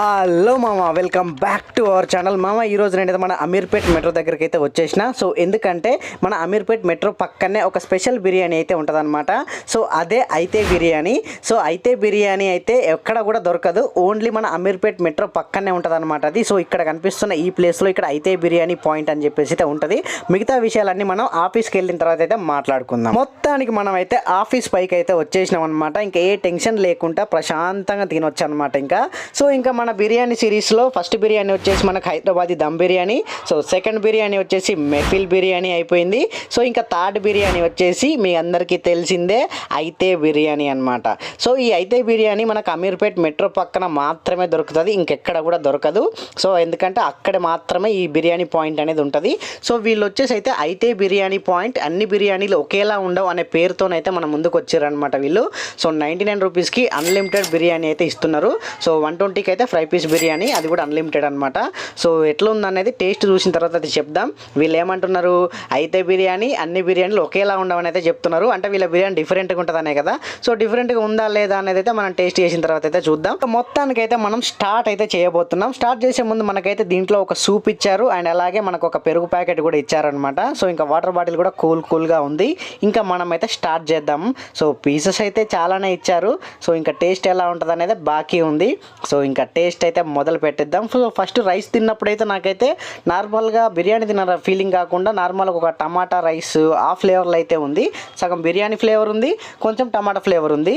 Hello మామ welcome back to our channel. మామ ఈ రోజు నేనైతే మన అమీర్పేట్ మెట్రో దగ్గరికి అయితే వచ్చేసిన. సో ఎందుకంటే మన అమీర్పేట్ మెట్రో పక్కనే ఒక స్పెషల్ బిర్యానీ అయితే ఉంటుందన్నమాట. సో అదే అయితే బిర్యానీ. సో అయితే బిర్యానీ అయితే ఎక్కడ కూడా దొరకదు. ఓన్లీ మన అమీర్పేట్ మెట్రో పక్కనే ఉంటుందన్నమాట అది. సో ఇక్కడ కనిపిస్తున్న ఈ ప్లేస్లో ఇక్కడ అయితే బిర్యానీ పాయింట్ అని చెప్పేసి అయితే ఉంటుంది. మిగతా విషయాలన్నీ మనం ఆఫీస్కి వెళ్ళిన తర్వాత అయితే మాట్లాడుకుందాం. మొత్తానికి మనం అయితే ఆఫీస్ పైకి అయితే వచ్చేసినాం అనమాట ఇంకా ఏ టెన్షన్ లేకుండా ప్రశాంతంగా తినొచ్చు అనమాట ఇంకా. సో ఇంకా మన బిర్యానీ సిరీస్లో ఫస్ట్ బిర్యానీ వచ్చేసి మనకు హైదరాబాదీ దమ్ బిర్యానీ సో సెకండ్ బిర్యానీ వచ్చేసి మెఫిల్ బిర్యానీ అయిపోయింది. సో ఇంకా థర్డ్ బిర్యానీ వచ్చేసి మీ అందరికీ తెలిసిందే అయితే బిర్యానీ అన్నమాట. సో ఈ అయితే బిర్యానీ మనకు అమీర్పేట్ మెట్రో పక్కన మాత్రమే దొరుకుతుంది ఇంకెక్కడ కూడా దొరకదు. సో ఎందుకంటే అక్కడ మాత్రమే ఈ బిర్యానీ పాయింట్ అనేది ఉంటుంది. సో వీళ్ళు వచ్చేసి అయితే అయితే బిర్యానీ పాయింట్ అన్ని బిర్యానీలు ఒకేలా ఉండవు అనే పేరుతోనైతే మన ముందుకు వచ్చారనమాట వీళ్ళు. సో నైంటీ నైన్ రూపీస్కి అన్లిమిటెడ్ బిర్యానీ అయితే ఇస్తున్నారు. సో వన్ ట్వంటీకి అయితే ఫ్రై పీస్ బిర్యానీ అది కూడా అన్లిమిటెడ్ అనమాట సో ఎట్లా ఉందనేది టేస్ట్ చూసిన తర్వాత అది చెప్దాం. వీళ్ళు ఏమంటున్నారు అయితే బిర్యానీ అన్ని బిర్యానీలు ఒకేలా ఉండవని అయితే చెప్తున్నారు. అంటే వీళ్ళ బిర్యానీ డిఫరెంట్గా ఉంటుందనే కదా. సో డిఫరెంట్గా ఉందా లేదా అనేది అయితే మనం టేస్ట్ చేసిన తర్వాత అయితే చూద్దాం. మొత్తానికైతే మనం స్టార్ట్ అయితే చేయబోతున్నాం. స్టార్ట్ చేసే ముందు మనకైతే దీంట్లో ఒక సూప్ ఇచ్చారు. అండ్ అలాగే మనకు ఒక పెరుగు ప్యాకెట్ కూడా ఇచ్చారనమాట సో ఇంకా వాటర్ బాటిల్ కూడా కూల్ కూల్గా ఉంది. ఇంకా మనం అయితే స్టార్ట్ చేద్దాం. సో పీసెస్ అయితే చాలానే ఇచ్చారు. సో ఇంకా టేస్ట్ ఎలా ఉంటుంది అనేది బాకీ ఉంది. సో ఇంకా టేస్ట్ టేస్ట్ అయితే మొదలు పెట్టేద్దాం. సో ఫస్ట్ రైస్ తిన్నప్పుడైతే నాకైతే నార్మల్గా బిర్యానీ తిన్న ఫీలింగ్ కాకుండా నార్మల్గా ఒక టమాటా రైస్ ఆ ఫ్లేవర్లో అయితే ఉంది. సగం బిర్యానీ ఫ్లేవర్ ఉంది కొంచెం టమాటా ఫ్లేవర్ ఉంది.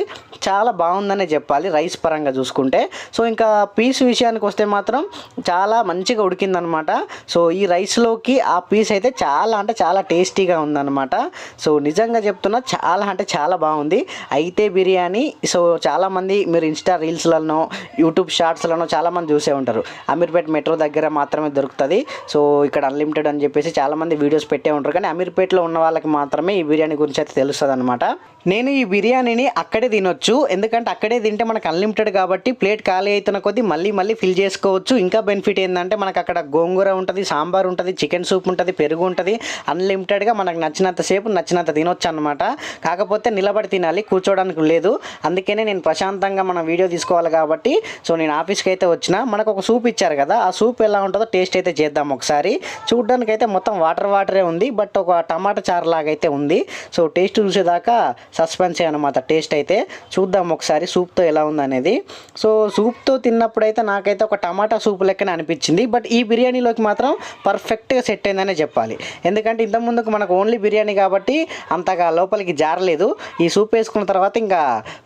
చాలా బాగుందనే చెప్పాలి రైస్ పరంగా చూసుకుంటే. సో ఇంకా పీస్ విషయానికి వస్తే మాత్రం చాలా మంచిగా ఉడికిందనమాట. సో ఈ రైస్లోకి ఆ పీస్ అయితే చాలా అంటే చాలా టేస్టీగా ఉందన్నమాట సో నిజంగా చెప్తున్నా చాలా అంటే చాలా బాగుంది. అయితే బిర్యానీ సో చాలామంది మీరు ఇన్స్టా రీల్స్లలో యూట్యూబ్ షార్ట్స్లో షార్ట్స్లలో చాలామంది చూసే ఉంటారు. అమీర్పేట్ మెట్రో దగ్గర మాత్రమే దొరుకుతుంది. సో ఇక్కడ అన్లిమిటెడ్ అని చెప్పేసి చాలామంది వీడియోస్ పెట్టే ఉంటారు. కానీ అమీర్పేట్లో ఉన్న వాళ్ళకి మాత్రమే ఈ బిర్యానీ గురించి అయితే తెలుస్తుంది అనమాట నేను ఈ బిర్యానీని అక్కడే తినొచ్చు. ఎందుకంటే అక్కడే తింటే మనకు అన్లిమిటెడ్ కాబట్టి ప్లేట్ ఖాళీ అవుతున్న కొద్దీ మళ్ళీ మళ్ళీ ఫిల్ చేసుకోవచ్చు. ఇంకా బెనిఫిట్ ఏంటంటే మనకు అక్కడ గోంగూర ఉంటుంది సాంబార్ ఉంటుంది చికెన్ సూప్ ఉంటుంది పెరుగు ఉంటుంది. అన్లిమిటెడ్గా మనకు నచ్చినంత సేపు నచ్చినంత తినొచ్చు అనమాట కాకపోతే నిలబడి తినాలి కూర్చోవడానికి లేదు. అందుకనే నేను ప్రశాంతంగా మనం వీడియో తీసుకోవాలి కాబట్టి సో నేను ఆఫీస్కి అయితే వచ్చిన మనకు ఒక సూప్ ఇచ్చారు కదా ఆ సూప్ ఎలా ఉంటుందో టేస్ట్ అయితే చేద్దాం ఒకసారి. చూడడానికి అయితే మొత్తం వాటర్ వాటరే ఉంది బట్ ఒక టమాటా చారు లాగా అయితే ఉంది. సో టేస్ట్ చూసేదాకా సస్పెన్స్ అనమాట టేస్ట్ అయితే. చూద్దాం ఒకసారి సూప్తో ఎలా ఉందనేది. సో సూప్తో తిన్నప్పుడు అయితే నాకైతే ఒక టమాటా సూప్ లెక్కనే అనిపించింది బట్ ఈ బిర్యానీలోకి మాత్రం పర్ఫెక్ట్గా సెట్ అయిందనే చెప్పాలి. ఎందుకంటే ఇంతకుముందుకు మనకు ఓన్లీ బిర్యానీ కాబట్టి అంతగా లోపలికి జారలేదు. ఈ సూప్ వేసుకున్న తర్వాత ఇంకా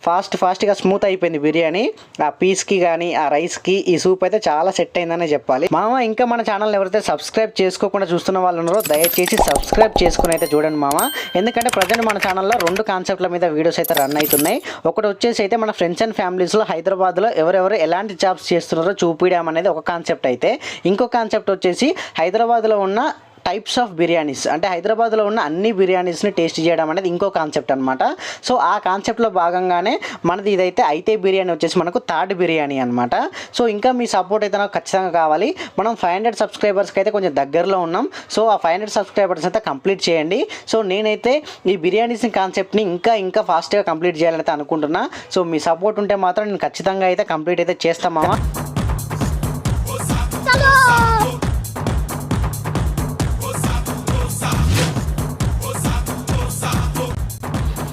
ఫాస్ట్ ఫాస్ట్గా స్మూత్ అయిపోయింది బిర్యానీ. ఆ పీస్కి కానీ ఆ రైస్కి ఈ సూప్ అయితే చాలా సెట్ అయిందనే చెప్పాలి. మామ ఇంకా మన ఛానల్ ఎవరైతే సబ్స్క్రైబ్ చేసుకోకుండా చూస్తున్న వాళ్ళు ఉన్నారో దయచేసి సబ్స్క్రైబ్ చేసుకుని అయితే చూడండి మామ. ఎందుకంటే ప్రజెంట్ మన ఛానల్లో రెండు కాన్సెప్ట్ల మీద వీడియోస్ అయితే రన్ అవుతున్నాయి. ఒకటి వచ్చేసి అయితే మన ఫ్రెండ్స్ అండ్ ఫ్యామిలీస్లో హైదరాబాద్లో ఎవరెవరు ఎలాంటి జాబ్స్ చేస్తున్నారో చూపించడం అనేది ఒక కాన్సెప్ట్ అయితే. ఇంకో కాన్సెప్ట్ వచ్చేసి హైదరాబాద్లో ఉన్న టైప్స్ ఆఫ్ బిర్యానీస్ అంటే హైదరాబాద్లో ఉన్న అన్ని బిర్యానీస్ని టేస్ట్ చేయడం అనేది ఇంకో కాన్సెప్ట్ అనమాట సో ఆ కాన్సెప్ట్లో భాగంగానే మనది ఇదైతే అయితే బిర్యానీ వచ్చేసి మనకు థర్డ్ బిర్యానీ అనమాట సో ఇంకా మీ సపోర్ట్ అయితే నాకు ఖచ్చితంగా కావాలి. మనం ఫైవ్ హండ్రెడ్ సబ్స్క్రైబర్స్కి అయితే కొంచెం దగ్గరలో ఉన్నాం. సో ఆ ఫైవ్ హండ్రెడ్ సబ్స్క్రైబర్స్ అయితే కంప్లీట్ చేయండి. సో నేనైతే ఈ బిర్యానీస్ కాన్సెప్ట్ని ఇంకా ఇంకా ఫాస్ట్గా కంప్లీట్ చేయాలని అయితే అనుకుంటున్నా. సో మీ సపోర్ట్ ఉంటే మాత్రం నేను ఖచ్చితంగా అయితే కంప్లీట్ అయితే చేస్తామా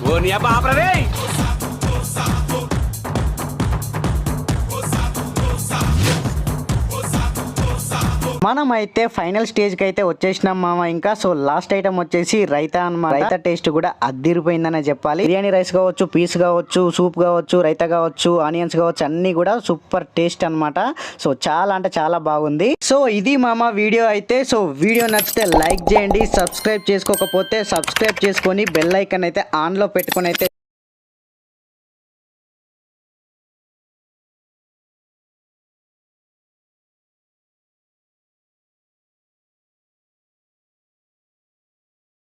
ఓ నీ అబ్బా ఆపరే మనం అయితే ఫైనల్ స్టేజ్కి అయితే వచ్చేసినాం మామ ఇంకా. సో లాస్ట్ ఐటమ్ వచ్చేసి రైతా అన్నమాట. రైతా టేస్ట్ కూడా అద్దిరిపోయిందనే చెప్పాలి. బిర్యానీ రైస్ కావచ్చు పీస్ కావచ్చు సూప్ కావచ్చు రైతా కావచ్చు ఆనియన్స్ కావచ్చు అన్ని కూడా సూపర్ టేస్ట్ అన్నమాట. సో చాలా అంటే చాలా బాగుంది. సో ఇది మామ వీడియో అయితే. సో వీడియో నచ్చితే లైక్ చేయండి సబ్స్క్రైబ్ చేసుకోకపోతే సబ్స్క్రైబ్ చేసుకొని బెల్ ఐకన్ అయితే ఆన్లో పెట్టుకొని అయితే